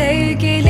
bile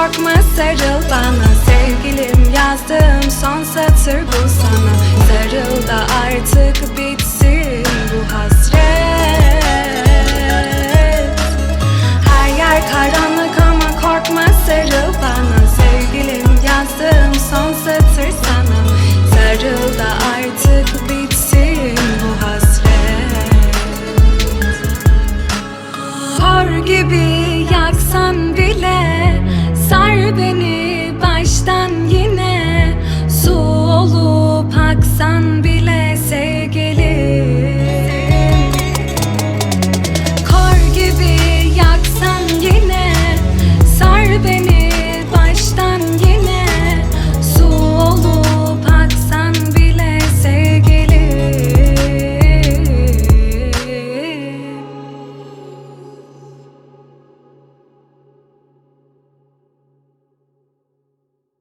korkma sarıl bana. Sevgilim yazdığım son satır bu